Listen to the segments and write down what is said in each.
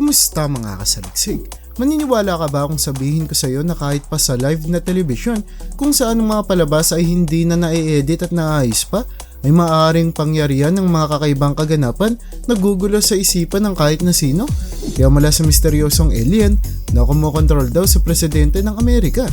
Kumusta mga kasaliksik? Maniniwala ka ba kung sabihin ko sa iyo na kahit pa sa live na television kung saan ang mga palabas ay hindi na na-edit at naayos pa, ay maaaring pangyarihan ng mga kakaibang kaganapan na gugulo sa isipan ng kahit na sino? Kaya mula sa misteryosong alien na kumokontrol daw sa presidente ng Amerika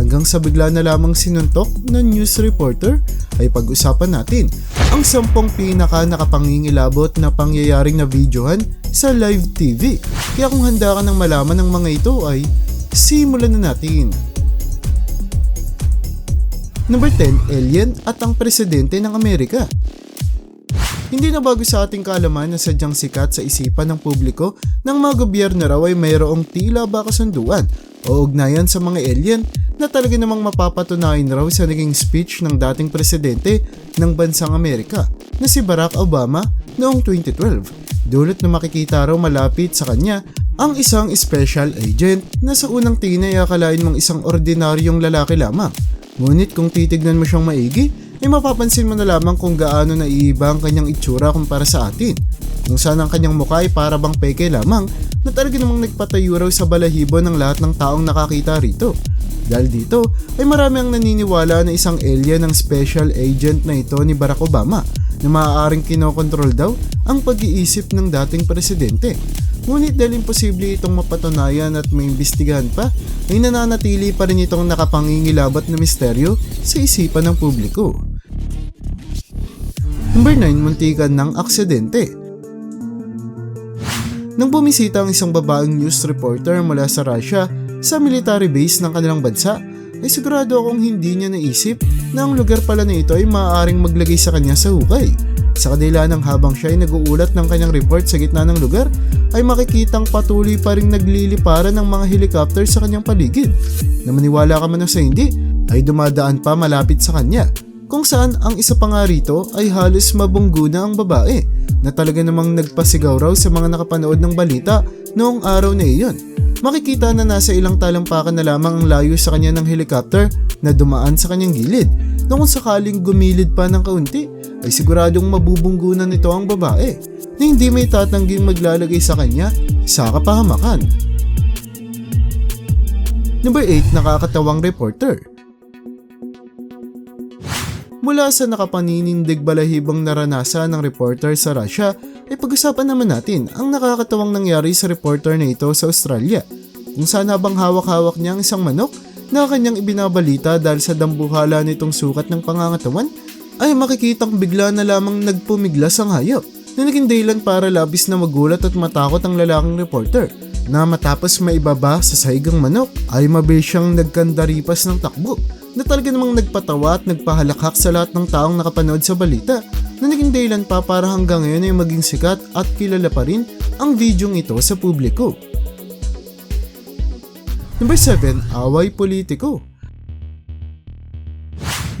hanggang sa bigla na lamang sinuntok ng news reporter ay pag-usapan natin ang sampung pinaka nakapangingilabot na pangyayaring na videohan sa live TV. Kaya kung handa ka ng malaman ng mga ito ay simulan na natin. Number 10, Alien at ang Presidente ng Amerika. Hindi na bago sa ating kaalaman na sadyang sikat sa isipan ng publiko ng mga gobyerno raw ay mayroong tila ba kasunduan o ugnayan sa mga alien na talaga namang mapapatunayan raw sa naging speech ng dating presidente ng bansang Amerika na si Barack Obama noong 2012. Dulot na makikita raw malapit sa kanya ang isang special agent na sa unang tingin ay akalain mong isang ordinaryong lalaki lamang. Ngunit kung titignan mo siyang maigi, ay mapapansin mo na lamang kung gaano naiiba ang kanyang itsura kumpara sa atin. Kung saan ang kanyang mukha ay para bang peke lamang na talaga namang nagpatayo raw sa balahibo ng lahat ng taong nakakita rito. Dahil dito ay marami ang naniniwala na isang alien ng special agent na ito ni Barack Obama na maaaring kinokontrol daw ang pag-iisip ng dating presidente. Ngunit dahil imposible itong mapatunayan at maimbestigahan pa, ay nananatili pa rin itong nakapangingilabat na misteryo sa isipan ng publiko. Number 9, muntikan ng aksidente. Nang bumisita ang isang babaeng news reporter mula sa Russia sa military base ng kanilang bansa, ay sigurado akong hindi niya naisip na ang lugar pala na ito ay maaaring maglagay sa kanya sa hukay. Sa kadila ng habang siya ay nag-uulat ng kanyang report sa gitna ng lugar, ay makikitang patuloy pa rin nagliliparan ng mga helicopter sa kanyang paligid. Na maniwala ka man o sa hindi, ay dumadaan pa malapit sa kanya. Kung saan ang isa pa nga rito ay halos mabunggo na ang babae na talaga namang nagpasigaw raw sa mga nakapanood ng balita noong araw na iyon. Makikita na nasa ilang talampakan na lamang ang layo sa kanya ng helicopter na dumaan sa kanyang gilid na sakaling gumilid pa ng kaunti ay siguradong mabubunggunan nito ang babae na hindi may tatangging maglalagay sa kanya sa kapahamakan. Number 8, nakakatawang reporter. Mula sa nakapaninindig balahibang naranasan ng reporter sa Russia, ay pag-usapan naman natin ang nakakatawang nangyari sa reporter na ito sa Australia, kung saan habang hawak-hawak niya ang isang manok na kanyang ibinabalita dahil sa dambuhala nitong sukat ng pangangatawan, ay makikitang bigla na lamang nagpumiglas ang hayop na naging dahilan para labis na magulat at matakot ang lalaking reporter na matapos maibaba sa saigang manok ay mabilis siyang nagkandaripas ng takbo na talaga namang nagpatawa at nagpahalakhak sa lahat ng taong nakapanood sa balita na naging dahilan pa para hanggang ngayon ay maging sikat at kilala pa rin ang videong ito sa publiko. Number 7, away politiko.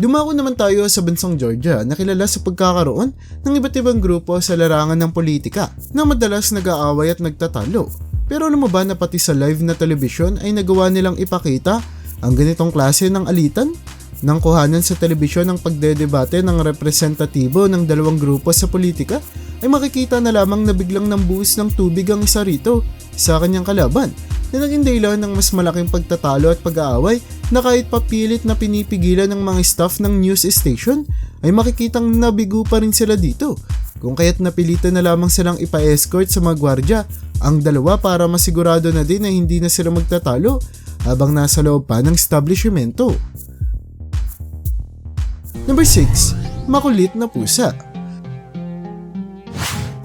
Dumako naman tayo sa bansang Georgia na kilala sa pagkakaroon ng iba't ibang grupo sa larangan ng politika na madalas nag-aaway at nagtatalo. Pero alam ba na pati sa live na television ay nagawa nilang ipakita ang ganitong klase ng alitan? Nang kuhanan sa telebisyon ng pagdedebate ng representatibo ng dalawang grupo sa politika, ay makikita na lamang na biglang nambuhos ng tubig ang isa rito sa kanyang kalaban na naging dahilan ng mas malaking pagtatalo at pag-aaway na kahit papilit na pinipigilan ng mga staff ng news station ay makikitang nabigo pa rin sila dito kung kaya't napilitan na lamang silang ipa-escort sa mga gwardya ang dalawa para masigurado na din na hindi na sila magtatalo habang nasa loob pa ng establishmento. Number 6. Makulit na pusa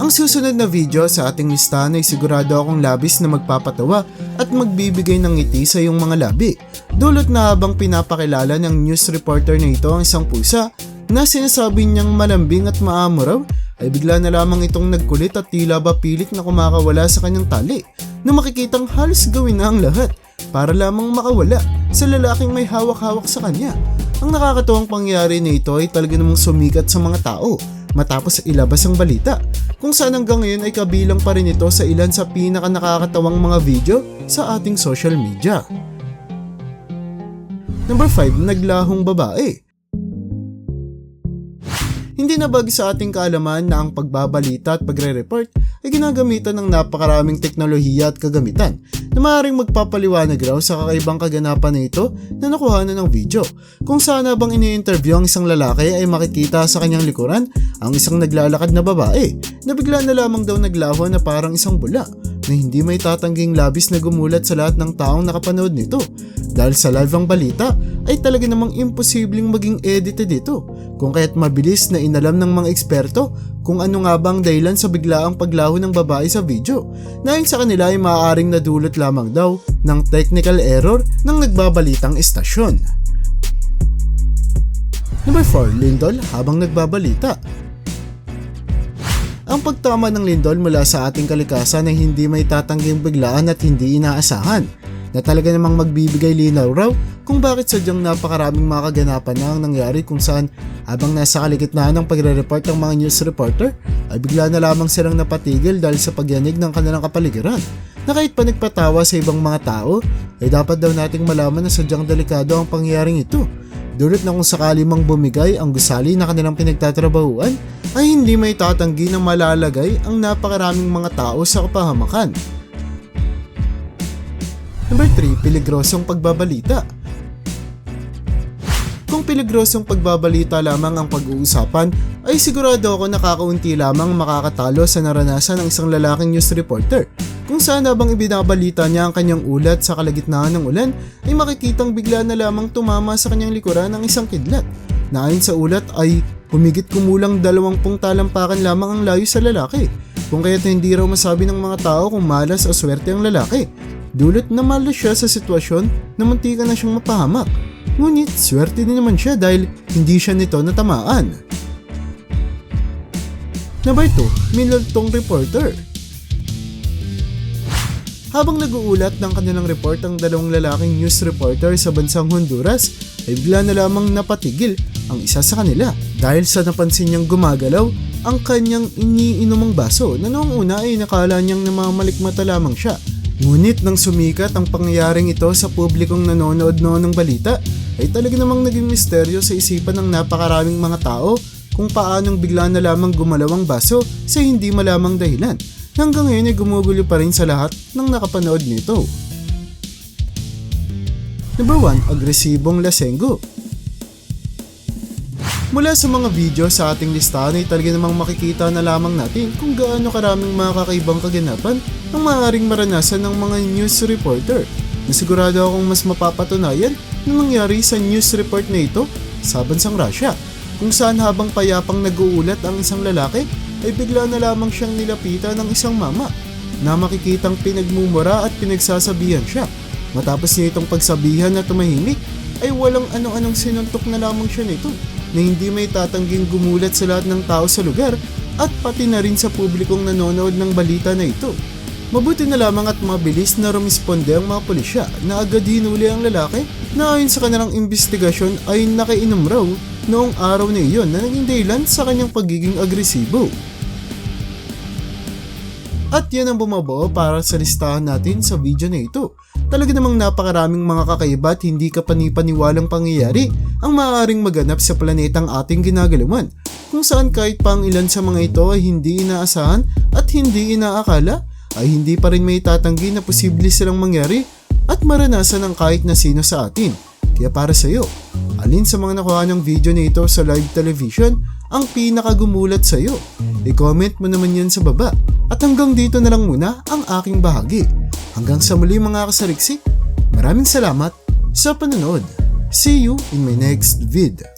Ang susunod na video sa ating listahan ay sigurado akong labis na magpapatawa at magbibigay ng ngiti sa iyong mga labi. Dulot na habang pinapakilala ng news reporter na ito ang isang pusa na sinasabi niyang malambing at maamo raw ay bigla na lamang itong nagkulit at tila ba pilit na kumakawala sa kanyang tali na makikitang halos gawin na ang lahat para lamang makawala sa lalaking may hawak-hawak sa kanya. Ang nakakatuwang pangyari na ito ay talaga namang sumikat sa mga tao matapos ilabas ang balita kung saan hanggang ngayon ay kabilang pa rin ito sa ilan sa pinaka nakakatawang mga video sa ating social media. Number 5, naglahong babae. Hindi na bago sa ating kaalaman na ang pagbabalita at pagre-report ay ginagamitan ng napakaraming teknolohiya at kagamitan na maaaring magpapaliwanag raw sa kakaibang kaganapan na ito na nakuha na ng video. Kung saan habang ini-interview ang isang lalaki ay makikita sa kanyang likuran ang isang naglalakad na babae na bigla na lamang daw naglaho na parang isang bula na hindi may tatangging labis na gumulat sa lahat ng taong nakapanood nito. Dahil sa live ang balita ay talaga namang imposibleng maging edited ito kung kaya't mabilis na inalam ng mga eksperto kung ano nga bang dahilan sa biglaang paglaho ng babae sa video ayon sa kanila ay maaaring nadulot lamang daw ng technical error ng nagbabalitang estasyon. Number 4, Lindol habang nagbabalita. Ang pagtama ng lindol mula sa ating kalikasan ay hindi may tatangging biglaan at hindi inaasahan na talaga namang magbibigay linaw raw kung bakit sadyang napakaraming mga kaganapan na ang nangyari kung saan habang nasa kaligitnaan ng pagre-report ng mga news reporter ay bigla na lamang silang napatigil dahil sa pagyanig ng kanilang kapaligiran na kahit pa nagpatawa sa ibang mga tao ay dapat daw nating malaman na sadyang delikado ang pangyayaring ito Dulot na kung sakali mang bumigay ang gusali na kanilang pinagtatrabahuan ay hindi may tatanggi na malalagay ang napakaraming mga tao sa kapahamakan. Number 3, peligrosong pagbabalita. Kung peligrosong pagbabalita lamang ang pag-uusapan, ay sigurado ako nakakaunti lamang makakatalo sa naranasan ng isang lalaking news reporter. Kung saan habang ibinabalita niya ang kanyang ulat sa kalagitnaan ng ulan ay makikitang bigla na lamang tumama sa kanyang likuran ang isang kidlat. Na sa ulat ay humigit kumulang dalawampung talampakan lamang ang layo sa lalaki. Kung kaya't hindi raw masabi ng mga tao kung malas o swerte ang lalaki dulot na malas siya sa sitwasyon na muntika na siyang mapahamak. Ngunit swerte din naman siya dahil hindi siya nito natamaan. Number 2, Minultong Reporter. Habang nag-uulat ng kanilang report ang dalawang lalaking news reporter sa bansang Honduras, ay bigla na lamang napatigil ang isa sa kanila dahil sa napansin niyang gumagalaw ang kanyang iniinumang baso na noong una ay nakala niyang namamalikmata lamang siya. Ngunit nang sumikat ang pangyayaring ito sa publikong nanonood noon ng balita, ay talaga namang naging misteryo sa isipan ng napakaraming mga tao kung paanong bigla na lamang gumalaw ang baso sa hindi malamang dahilan hanggang ngayon ay gumugulo pa rin sa lahat ng nakapanood nito. Number 1, agresibong lasenggo. Mula sa mga video sa ating listahan ay talaga namang makikita na lamang natin kung gaano karaming mga kakaibang kaganapan ang maaaring maranasan ng mga news reporter na sigurado akong mas mapapatunayan na nangyari sa news report na ito sa bansang Russia kung saan habang payapang nag-uulat ang isang lalaki ay bigla na lamang siyang nilapitan ng isang mama na makikitang pinagmumura at pinagsasabihan siya. Matapos niya itong pagsabihan na tumahimik ay walang anong-anong sinuntok na lamang siya nito na hindi may tatangging gumulat sa lahat ng tao sa lugar at pati na rin sa publikong nanonood ng balita na ito. Mabuti na lamang at mabilis na rumisponde ang mga pulisya na agad hinuli ang lalaki na ayon sa kanilang investigasyon ay nakainom raw noong araw na iyon na naging dahilan sa kanyang pagiging agresibo. At yan ang bumabuo para sa listahan natin sa video na ito. Talaga namang napakaraming mga kakaiba at hindi ka panipaniwalang pangyayari ang maaaring maganap sa planetang ating ginagalawan kung saan kahit pa ang ilan sa mga ito ay hindi inaasahan at hindi inaakala ay hindi pa rin may tatanggi na posible silang mangyari at maranasan ng kahit na sino sa atin. Kaya para sa iyo, alin sa mga nakuha ng video na ito sa live television ang pinakagumulat sa iyo? I-comment mo naman yan sa baba. At hanggang dito na lang muna ang aking bahagi. Hanggang sa muli mga kasariksik, maraming salamat sa panonood. See you in my next vid.